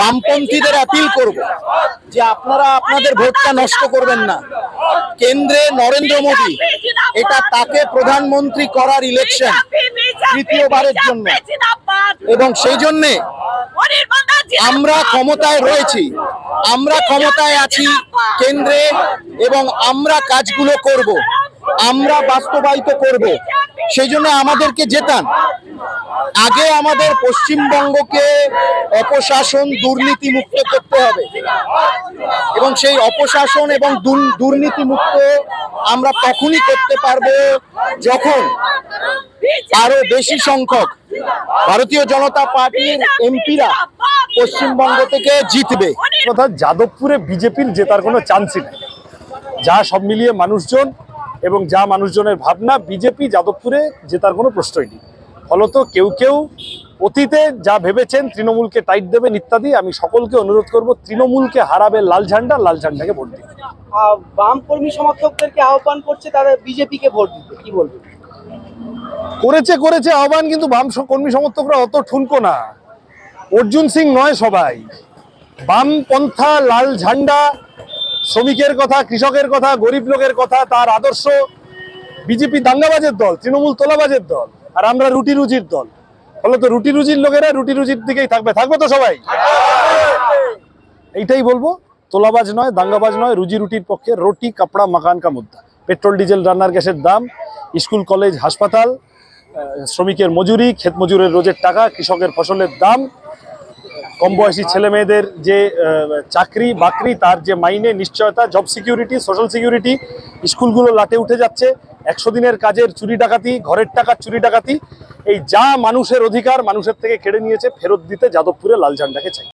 বামপন্থীদের অ্যাপিল করব যে আপনারা আপনাদের ভোটটা নষ্ট করবেন না। কেন্দ্রে নরেন্দ্র মোদী, এটা তাকে প্রধানমন্ত্রী করার ইলেকশন তৃতীয়বারের জন্য। এবং সেই জন্যে আমরা ক্ষমতায় রয়েছি, আমরা ক্ষমতায় আছি কেন্দ্রে, এবং আমরা কাজগুলো করব, আমরা বাস্তবায়িত করব। সেই জন্য আমাদেরকে জেতান আগে আমাদের পশ্চিমবঙ্গকে অপশাসন দুর্নীতি মুক্ত করতে হবে। এবং সেই অপশাসন এবং দুর্নীতি মুক্ত আমরা তখনই করতে পারব যখন আরও বেশি সংখ্যক ভারতীয় জনতা পার্টির এমপিরা পশ্চিমবঙ্গ থেকে জিতবে। কথা যাদবপুরে বিজেপির জেতার কোনো চান্সই নেই। যা সব মিলিয়ে মানুষজন এবং যা মানুষজনের ভাবনা, বিজেপি যাদবপুরে জেতার কোনো প্রশ্নই নেই। ফলত কেউ কেউ। অতীতে যা ভেবেছেন তৃণমূলকে টাইট দেবেন ইত্যাদি আমি সকলকে অনুরোধ করব তৃণমূলকে হারাবে লাল ঝান্ডা লাল ঝান্ডাকে ভোট দিন বাম কর্মী সমর্থকদেরকে আহ্বান করছে তারা বিজেপিকে ভোট দিতে কি বলবেন? করেছে করেছে আহ্বান কিন্তু বাম কর্মী সমর্থকরা অত ঠুনকো না। অর্জুন সিং নয় সবাই। বাম পন্থা লাল ঝান্ডা শ্রমিকের কথা কৃষকের কথা গরিব লোকের কথা তার আদর্শ। বিজেপি দাঙ্গাবাজের দল তৃণমূল তোলাবাজের দল। আর আমরা রুটি রুজির দল। ফলে তো, রুটি রুজির লোকেরা রুটি রুজির দিকেই থাকবে। থাকবে তো সবাই? এইটাই বলব, তোলাবাজ নয়, দাঙ্গাবাজ নয়, রুজি রুটির পক্ষে রুটি, কাপড়া মাকান কা মুদ্দা। পেট্রোল, ডিজেল, রান্নার গ্যাসের দাম, স্কুল, কলেজ, হাসপাতাল শ্রমিকের মজুরি, ক্ষেত মজুরের রোজের টাকা, কৃষকের ফসলের দাম, কম বয়সী ছেলে মেয়েদের যে চাকরি, বাকরি, তার যে মাইনে, নিশ্চয়তা, জব সিকিউরিটি, সোশ্যাল সিকিউরিটি, স্কুলগুলো লাটে উঠে যাচ্ছে। একশো দিনের কাজের চুরি ডাকাতি, ঘরের টাকার চুরি ডাকাতি, এই যা মানুষের অধিকার, মানুষের থেকে কেড়ে নিয়েছে, ফেরত দিতে যাদবপুরে লাল ঝান্ডাকে চাই।